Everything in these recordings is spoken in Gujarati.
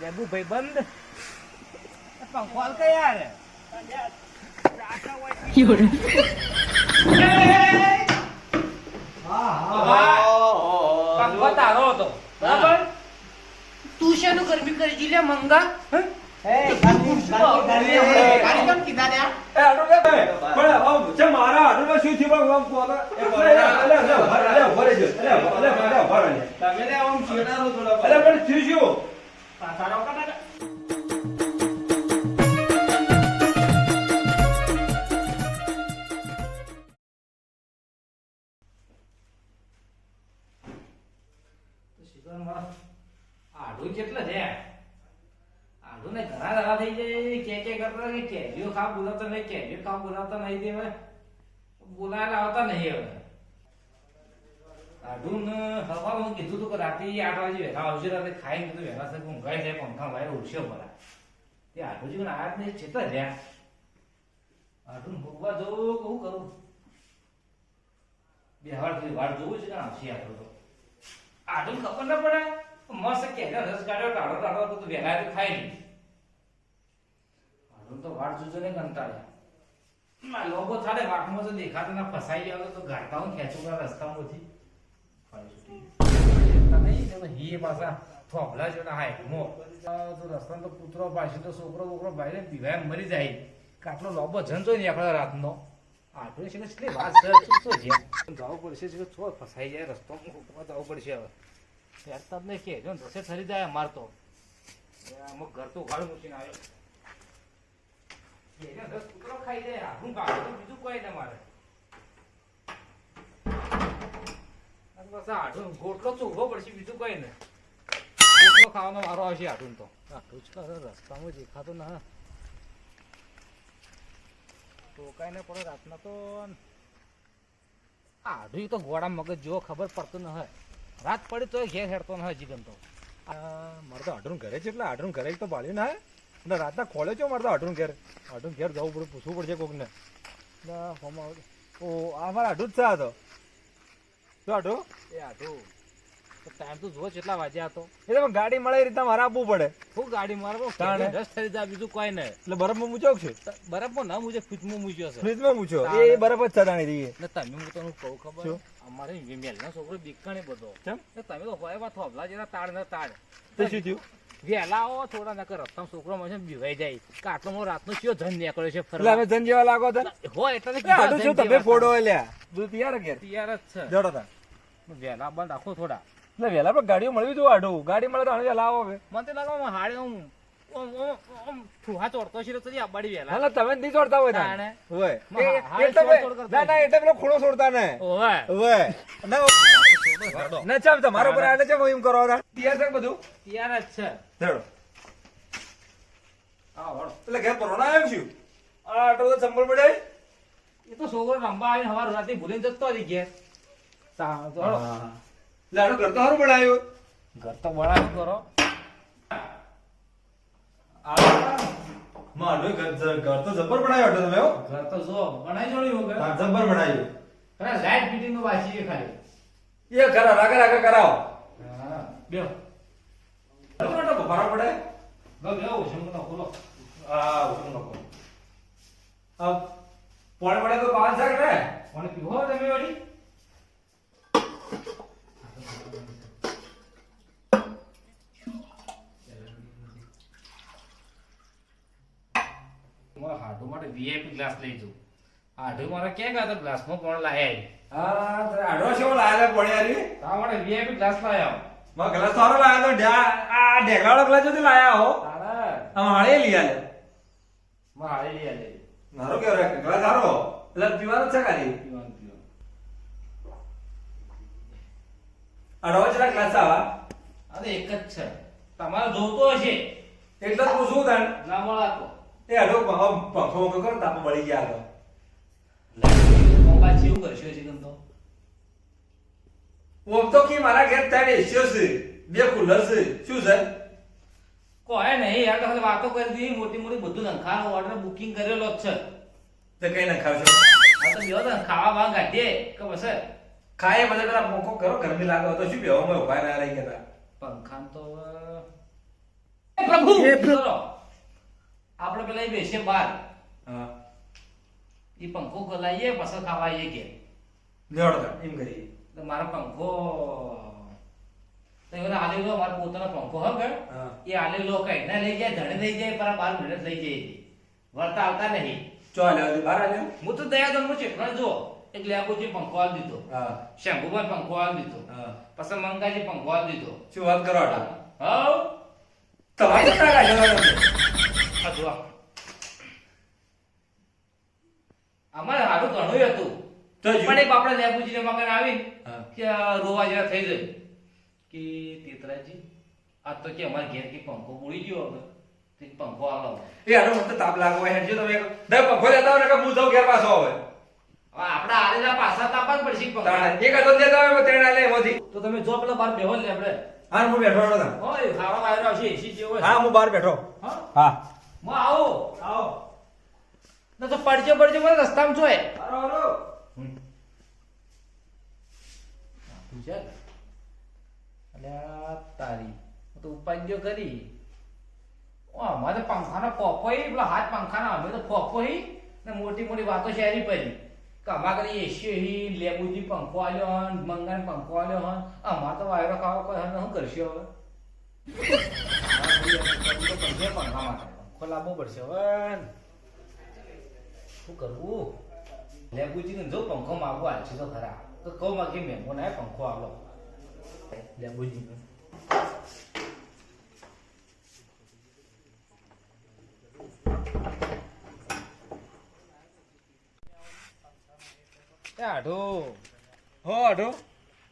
લેબુ ભાઈ બંધ. પંખોલ કે યાર. પંખો તારો હતો. બરાબર? તું શેનું ગરમી કરી જી મંગા? મારા આટલું શું થયું આઢું કેટલા છે? આઢું ને ઘણા દાડા થઈ જાય કે કે કરતા કે કેરીઓ ખા બોલાવતા નહીં કેરીઓ ખા બોલાવતા નહીં હવે બોલાયેલા આવતા નહીં હવે. ને હવામાં કીધું તું કે રાતે આઠ વાગે વહેલા આવશે રાતે ખાઈને કીધું વહેલા સાથે ઊંઘાઈ જાય પંખા ભાઈ ઉઠશે પરા તે આઢું પણ આયા નહીં ચેતા રહ્યા. આઢું ભોગવા જવું કહું કરું? બે હવાર સુધી વાટ જોવું છે કે આવશે આઢું તો આઢું ખબર ના પડે. મસ્ત કે રસ કાઢ્યો ટાળો ટાળો તો વહેલા તો ખાઈ નહીં આઢું તો વાટ જોજો ને કંટાળ્યા ના લોકો થાળે વાટમાં તો દેખાતો ના, ફસાઈ ગયા તો ગાડતા હું ખેંચું રસ્તામાંથી હી પાછા છોકરો બોકરો મરી જાય કાટલો લોબો જંજો ને પડશે છે ફસાઈ જાય રસ્તો જવું પડશે હવે જ નહીં કે જો રસ્તે જાય અમાર તો અમુક ઘર તો ઉઘાડું મૂકીને આવ્યો કૂતરો ખાઈ જાય આખું બીજું કોઈ ના મારે બસ વારો આવશે રસ્તામાં દેખાતો રાતના તો તો ઘોડા મગજ જો ખબર પડતો ન હોય રાત પડી તો ઘેર હેડતો ન હોય જીગન તો મારે તો આઢું ઘરે છે એટલે આઢું ઘરે તો પાડ્યું ના. અને રાતના ખોલે છે મારે તો આઢું ઘેર આઢું ઘેર જવું પડે પૂછવું પડશે કોકને ના ઓ આ મારા આઢું જ છે આ આઢું એ તો ટાઈમ તો જુઓ કેટલા વાગ્યા હતો એ પણ ગાડી મળે એ રીતના મારે આપવું પડે. હું ગાડી મારવો તાણે. રસ થઈ જાય બીજું કોઈ નહીં. એટલે બરફમાં મૂચો છે બરાબર ના મુજબ ફ્રીજમાં મૂક્યો છે. ફ્રીજમાં મૂછો એ બરફ જ ચડાણી રહી ને તમે હું તને કહું ખબર? શું? અમારે મેલના છોકરો બીકાણે બધો. કેમ? તમે તો હોય વાત હોબલા જેના તાળ ને તાળ તો શું થયું? વહેલા આવો થોડા નકર રસ્તામાં છોકરો મને બીવાઈ જાય. કે આટલો મોટો રાતનો કયો ધન નીકળ્યો છે ફરવા. અમે જન જેવા લાગો હતા હોય એટલે તમે ફોડો લ્યા? તૈયાર તૈયાર જ છે. જડો તા વહેલા બંધ રાખો થોડા. એટલે વહેલા પણ ગાડીઓ મળવી જોઈએ આઢું ગાડી મળે તો વહેલા આવો હવે. મને તો લાગે હાડે હું આમ આમ આમ ઠુહા ચોરતો છે તો આ બાડી વહેલા. હાલા તમે નહીં છોડતા હોય તાણે. હોય. એ- હા, એટલે છોડ છોડ બે- કરતા ના ના એટલે પેલો ખૂણો છોડતા ને. ઓવે હોય. ના ના ચાલ તમારો પર આને છે એમ કરો તૈયાર છે બધું? તૈયાર જ છે. ચડો હા વળો એટલે ઘેર પરોણા આવ્યું છું આ આટલો બધો ચંપલ પડે એ તો છોકરો રંબા આવીને હવાર રાતે ભૂલીને જતો રહી ગયા. તા- તો આટલું ઘર તો સારું બનાવ્યું. ઘર તો બનાવ્યું કરો મારું ઘર ઘર તો જબ્બર બનાવ્યો હતો તમે ઘર તો જો બનાવી જોડ્યું ઘર. હા, જબ્બર બનાવ્યું. અરે લાઈટ ફિટિંગનું વાંચી ખાલી. એ કરાવો રાગા રાગા કરાવો. હા બેહો. મોટો બફારો પડે? ગો બેહો શંકર ખોલો. આ પડે તો પાંચ સાક રે પીવો તમે વળી? મારા હાડો માટે વીઆઈપી ગ્લાસ લઈ જઉં. હાડુ મારા ક્યાં ગયા હતા? ગ્લાસમાં પણ લાયા હા આડો છે લાયા પડ્યા યારી તા માટે વીઆઈપી ગ્લાસ લાયા માં ગ્લાસ સારો લાયા તો આ ઢેગાળો ગ્લાસ જોતી લાયા હો. તારા. આ માળે લઈ આલે. મારા હાળે લઈ આલે. મારો કેવો રે? ગલા સારો એટલે પીવાનો છે ખાલી. પીવાનું પીવાનું. અઢાર જરા ગ્લાસ આવા? અરે એક જ છે. તમારે જોતો હશે. એટલે પૂછું તને. ના મળાતો એ અઢો પંખો પંખો પંખો કરો તાપ મળી ગયા તો મોબાઈલ જેવું કરશો છે ગમ તો? ઓમ તો કી મારા ઘેર ત્રણ એસીઓ છે બે કુલર છે શું છે? કોઈ નહીં યાર તો ખાલી વાતો કરી દીધી મોટી મોટી બધું નંખાનો ઓર્ડર બુકિંગ કરેલો જ છે. તે કઈ ના ખાવશો આ તો બેહો ને ખાવા બા ગાઢીએ કે બસ ખાય બધા પેલા મોકો કરો ગરમી લાગે તો શું બેહો મેં ઊભા ના રહી ગયા પંખાન તો હવે- પ્રભુ! એ ચલો. આપણે પેલા બેસીએ બાર એ પંખો ખોલાઈએ પછી ખાવાઈએ કે લેવડો તાર, એમ કરીએ. તો મારો પંખો તો એનો આલેલો મારો પોતાનો પંખો હો એ આલેલો કઈ ના લઈ જાય ધણે લઈ જાય પર બાર મિનિટ લઈ જાય. વળતા આવતા નહીં. ચાલ હું તો દયા દમ છે પણ જો એક લેબુજી પંખો આલી દીધો. હા. શંભુભાઈ પંખો આલી દીધો. હા. પછી મંગાજી પંખો આલ દીધો. શું વાત કરો હવ. તમારી જુઓ. અમારે હારું ઘણું હતું. પણ એક આપણે લેબુજીને મગન આવી કે રોવા જેવા થઈ જાય. કે તેતરાજી આ તો કે અમારે ઘેર કે પંખો ઉડી ગયો હવે. તે પંખો આલો. એ આનો મને તાપ લાગો હેડજો તમે. એક પંખો લેતા ને કે હું જાઉં ઘેર પાછો આવે આપડા આલેલા પાછા તાપા જ પડશે પંખો. એક હતો લેતા હોય ત્રણ આલે એમાંથી. તો તમે જો પેલા બાર બેહો ને આપણે. હા હું બેઠો હતો. ઓય ખાવા વાયરો આવશે એસી જેવો હા હું બહાર બેઠો. હા? હા. હું આવો. આવો. ના તો પડજો પડજો મને રસ્તામાં જોય હાલો હાલો. તું છે અલ્યા તારી. હું તો ઉપાડ્યો કરી. ઓ અમારે પંખાનો પોપો પેલા હાથ પંખાનો અમે તો પોપો ને મોટી મોટી વાતો શેરી પડી. કે અમાર કરી એસી હી લેબુજી પંખો આલ્યો હન મંગાન પંખો આલ્યો હન. અમાર તો વાયરો ખાવા કોઈ હન શું કરશે હવે? માટે પડશે હવે શું કરવું? લેબુજી ને જો પંખો માગવા છે તો ખરા. તો કહું માં કે મહેમાન આય પંખો આવો લેબુજી. એ આઢો. હો આઢો.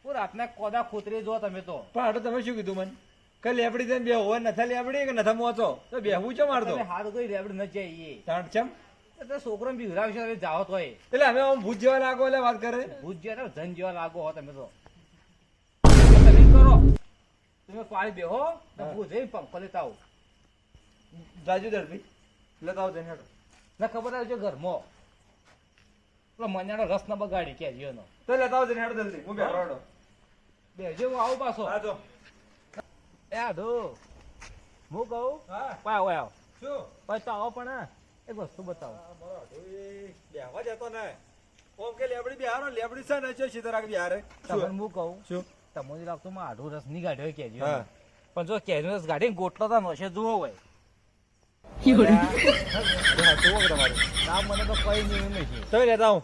હું રાતના કોદા ખોતરી જો તમે તો. પણ આઢો તમે શું કીધું મને? કે લેબડી થઈને બે હોય નથા લેબડી કે નથા મોચો? તો બેહવું છે મારતો હાથ કોઈ રેબડ ન જઈએ તાણ ચમ? તો છોકરો બિવરાવશે હવે તો તોય એટલે અમે આમ ભૂત જેવા લાગો એટલે વાત કરે? ભૂત જેવા ધન જેવા લાગો હો તમે તો. તમે કરો. તમે પાણી બેહો. હું. જઈ પંખો લેતા આવું. જાજુ દર્દી લગાવો જઈને હેડો ના ખબર આવજો ઘરમાં. પેલો મજાનો રસ ના બગાડી કે જીઓનો. તો લેતા આવજો હેડો જલ્દી. હું બેહો બેજો હું આવું પાછો. હા જો. એ આધો હું કહું? હા. પાય આવો આવો. શું? પછી તો આવો પણ એક વસ્તુ બતાવો. બેહવા જતો ને. ઓમ કે લેબડી બિહારો લેબડી છે ને છે સીધા બિહારે. તમને હું કહું? શું? તમને લાગતું માં આઢો રસની ગાઢ્યો કેજો હા. પણ જો કેજો રસ ગાઢીને ગોટલો તો નશે જુઓ હોય મને તો કઈ નહીં નથી તમે લેતા હું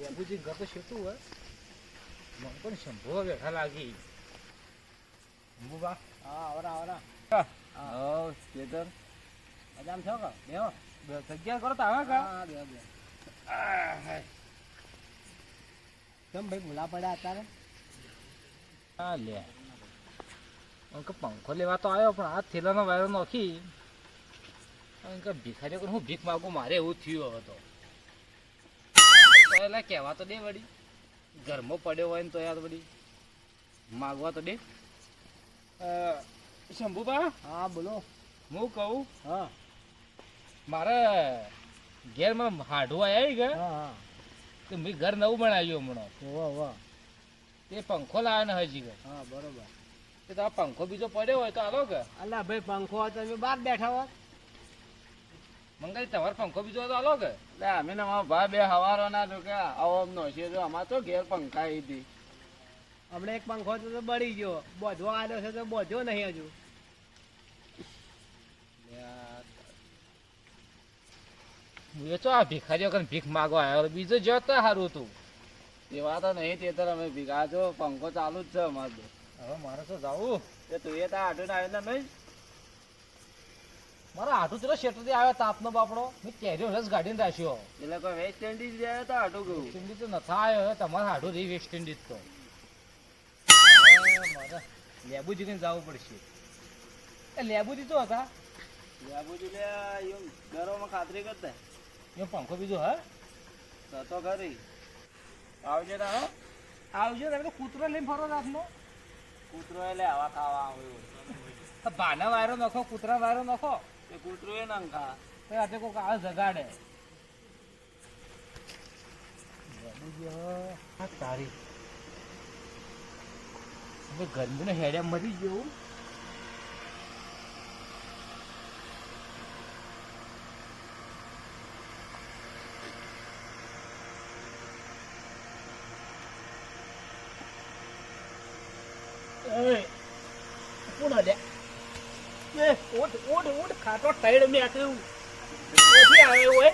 લેબુજી ઘર તો શેતું હોય. પણ શંભુ બેઠા લાગી. શંભુબા હા આવરા આવરા હા. કેતર મજામાં છો કે? બેહો. જગ્યા કરો તો આવે કા? હા બેહો બેહો. કેમ ભાઈ ભૂલા પડ્યા અત્યારે? હા લે. કે પંખો લેવા તો આવ્યો પણ આ થેલાનો વાયરો નોખી. કે ભીખારીઓ હું ભીખ માગું મારે એવું થયું હવે તો. એટલે કહેવા તો દે વળી. ઘરમાં પડ્યો હોય ને તો યાર બધી માગવા તો દે. અ, શંભુબા હા બોલો. હું કહું? હા. મારે ઘેરમાં હાડવા આવી ગયા હા હા. તો મેં ઘર નવું બનાવ્યું હમણાં. વાહ વાહ તે પંખો લાવ્યો ને હજી કે હા બરોબર. તે તો આ પંખો બીજો પડ્યો હોય તો હાલો કે અલ્યા ભાઈ પંખો હોય તો તમે બહાર બેઠા હોત. મંગાઈ તમારે પંખો બીજો તો અલગ કે? એટલે અમે ને અમારા ભાઈ બે હવારો ના તો કે આવો નો છે તો અમાર તો ઘેર પંખા હતી હમણાં એક પંખો તો બળી ગયો. બોધો આવ્યો છે તો બોધો નહીં હજુ. વેચો આ ભિખારીઓ કરીને ભીખ માગવા આવ્યો બીજો જો તો સારું હતું. એવા તો નહીં તે તો અમે ભીખા છો પંખો ચાલુ જ છે અમારે હવે મારે તો જવું. એ તું એ ત્યાં આટો આવેલા નહીં? મારા હાથું ચલો શેટરથી આવ્યો તાપનો બાપડો? મેં કેરીઓ રસ ગાડીને રાખ્યો. એટલે કોઈ વેસ્ટ ઇન્ડિઝ જાય હતા આટો ગયું વેસ્ટ ઇન્ડિઝ તો નથા આવ્યો તમારે હાડું રહી વેસ્ટ ઇન્ડિઝ તો. મારે લેબુજી કઈ જવું પડશે. એ લેબુજી તો હતા. લેબુજી લે એમ ગરોમાં ખાતરી કરતા. એ પંખો બીજો હે? તો ખરી. આવજે તા હો. આવજો તમે કૂતરો લઈને ફરો રાતનો. કૂતરો એટલે હવા ખાવા આવ્યો બાના ભાના વાયરો નખો કૂતરા વાયરો નાખો. તે કૂતરો એ નંખા તો આજે કોઈક આવે જગાડે તારી. હવે ને હેડ્યા મરી ગયો એ કોણ હડે એ ઓટ ઓટ ટાઈડ મે આટલું નથી આવે ઓય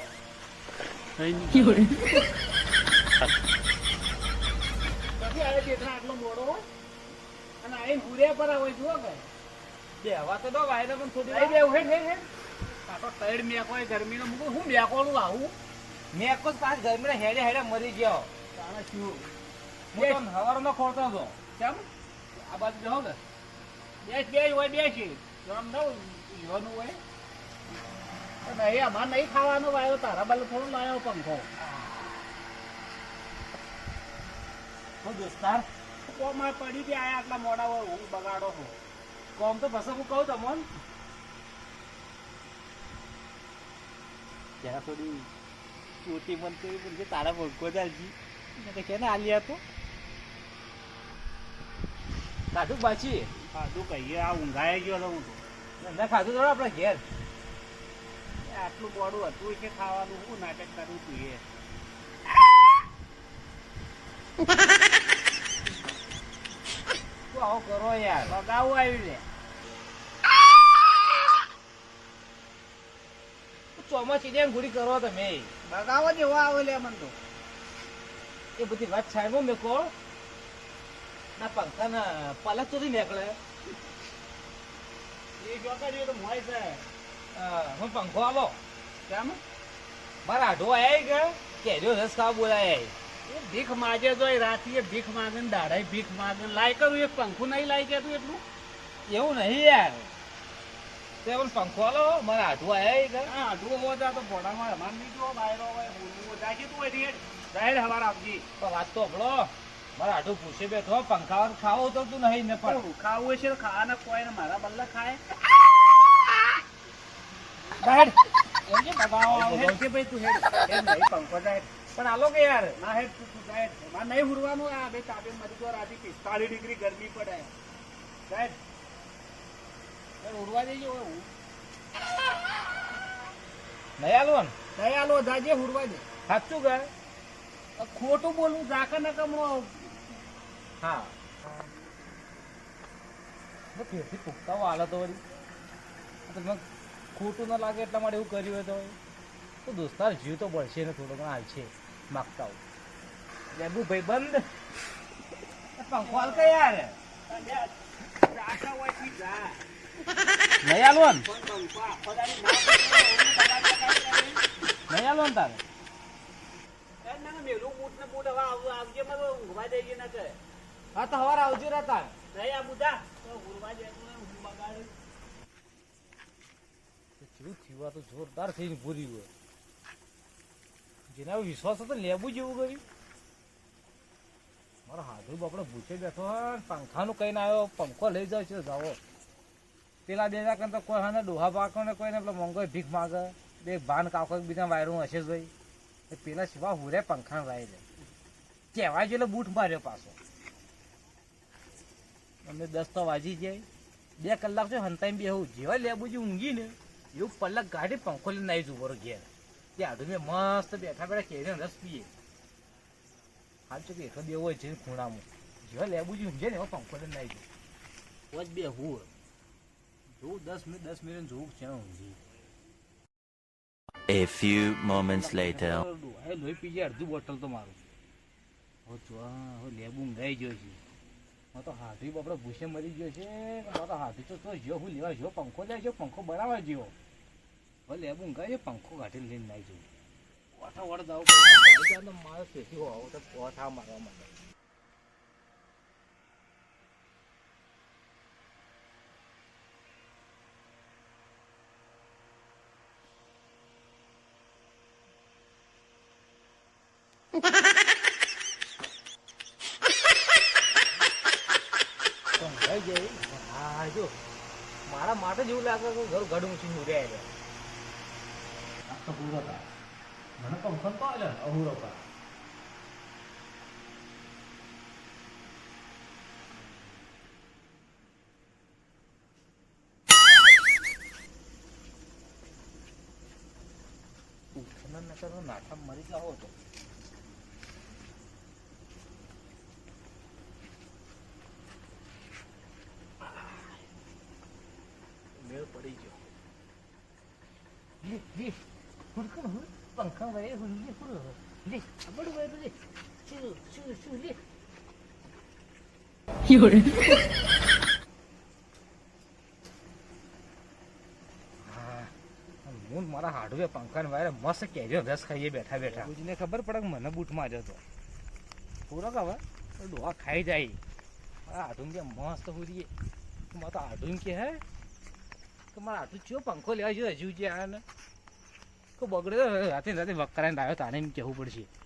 નથી આવે જેઠા આટલો મોડો. હોય અને આઈને હુર્યા પર આવે જુઓ કે. બે હવા તો દો વાયદો પણ થોડી લઈ દેવું હેડ હેડ હેડ ખાટો ટાઈડ મે કોઈ ગરમીનો મૂકું. હું મેકોલું આવું? મેં એક જ પાંચ ગરમીને હેડે હેડે મરી ગયો. તારા શું? હું તો હવારમાં ખોરતો હતો. કેમ? આ બાજુ જાઓ કે બેસ બેસ હોય બેસી. આમ ના યોનું હોય. નહીં અમારે નહીં ખાવાનો વાયો તારા બાજુ થોડો લાયો પંખો. દોસ્તાર. કોમાં પડી ગયા આયા આટલા મોડા હોય હું બગાડો છું. કોમ તો પછી હું કહું તમને. જરા થોડી ચોટી મન કરી પણ તારા ભડકો ચાલજી મેં તો કેને આલી હતો ખાધું પાછી ખાધું કહીએ આ ઊંઘાઈ ગયો તો હું તો. ના ખાધું થોડું આપણે ઘેર. આટલું બોડું હતું કે ખાવાનું હું નાટક કરવું જોઈએ આવો કરો યાર બગાવું આવી લે. ચોમાસી ને ગુડી કરો તમે. બગાવો જેવો આવે લે મને તો. એ બધી વાત સાહેબો મેં કહો. ના પંખા ના પલક તો નીકળે. એ જોકાડીઓ તો મોય છે હું પંખો આવો. કેમ? મારા આઢો આયા કે? કેરીઓ રસ ખાવા બોલાય એ ભીખ માગે તો એ રાતીએ ભીખ માગે ને દાડાએ ભીખ માગે લાય કરું એ પંખું નહીં લાય કે તું એટલું? એવું નહીં યાર. તે પણ પંખો આલો મારા આઢું આયા કે આટલું હોવા જા તો ભોડામાં અમાર નહીં બાયરો હોય બોલવું હોય રેડ જાહેર હવાર આપજી. તો વાત તો હભળો મારા આઢું પૂછે બેઠો પંખા વગર ખાવો તો તું નહીં ને પણ. પણ ખાવું છે ખાવાના કોઈ ને મારા બલ્લા ખાય. હેડ. એમ કે બગાવો હેડ. કે ભાઈ તું હેડ. એમ નહીં પંખો જાય. પણ આલો કે યાર ના હેડ તું તું જાય. મારે નહીં હુરવાનું આ બે તાપે મરી તો રાતી પિસ્તાળીસ ડિગ્રી ગરમી પડે. હેડ ઉડવા દેજો હું. નહીં આલો ને નહીં આલો જાજે હુરવા દે. સાચું કે? ખોટું બોલવું જાકા ન કમળો હા. ફેરથી પુખતા તો વળી. તો મને ખોટું ન લાગે એટલા માટે એવું કર્યું હોય તો. દોસ્તાર જીવ તો બળશે ને થોડો ઘણો હાલશે માગતા લેબુ ભાઈ બંધ. પંખો હાલ કે યાર નહીં આલો ને. નહીં ને તારે? હા, તો હવાર આવજો રે તાર. નહીં, આ બુધા તો ઊંઘ બગાડે. કેવું થયું આ તો જોરદાર થઈને ભૂરી હોય. જેના વિશ્વાસ હતો લેબુ જેવું કર્યું. મારો હાથું બાપડો ભૂસે બેઠો પંખાનું કઈ ના આવ્યો, પંખો લઈ જાવ છે, જાઓ. પેલા બે ના કરતા કોઈ હાને ડોહા પાકો ને કોઈને પેલો મોંઘો ભીખ માગે. બે ભાન કાકો બીજા વાયરું હશે જ ભાઈ. પેલા સિવા હુરે પંખા વાય જાય કહેવાય એટલે બૂટ માર્યો પાછો. અમે દસ તો વાજી જાય. બે કલાક છે હંતાઈ બેહું. જેવા લેબુજી ઊંઘી ને એવું પલક ગાડી પંખો લઈને આવી જવું બરો ઘેર. ત્યાં મેં મસ્ત બેઠા બેઠા કેરીનો રસ પીએ હાલ તો બેઠો બે હોય છે ખૂણામાં. જેવા લેબુજી ઊંઘે ને એવો પંખો લઈને આવી જવું જ બે હું જોઉં દસ મિનિટ દસ મિનિટ જોઉં છે ઊંઘી. A few moments later. લોહી પીજે અડધું બોટલ તો મારું. હો જો હો લેબુ ઊંઘાઈ ગયો છે. હું તો હાથી બાપડો ભૂસે મરી ગયો છે. હું તો હાથી તો જો હું લેવા જો પંખો લે જો પંખો બનાવવા જેવો. લેબુ ઊંઘાઈ છે, પંખો કાઢીને લઈને નાઈ જવું. વડ દાવ પડે? મારે તેથી હોવો તો પોઠા મારવા માટે મારા માટે જેવું લાગે કે ઘર ગડું ઊંચી ઉડ્યા Tahurot ah. Mana pang kontok lah, ahurot ah. ખનન નકર નાઠા મરી જાવ તો મેળ પડી ગયો લે હુડ પંખા વાય હુડ લે હુડ લે અબડ વાય લે શું શું શું લે હા હું મારા હાડવે પંખાને વાયરે મસ્ત કેજો રસ ખાઈએ બેઠા બેઠા ને ખબર પડે કે મને બૂટમાં જતો પૂરો હવે ડોહા ખાઈ જાય હાડું કે મસ્ત હુરીએ મારે તો હાડું કે હે કે મારા હાડું ચો પંખો લેવા જો હજુ જે આ ને બગડે રાતે રાતે વકરાઈને આવ્યો તાને એમ કહેવું પડશે?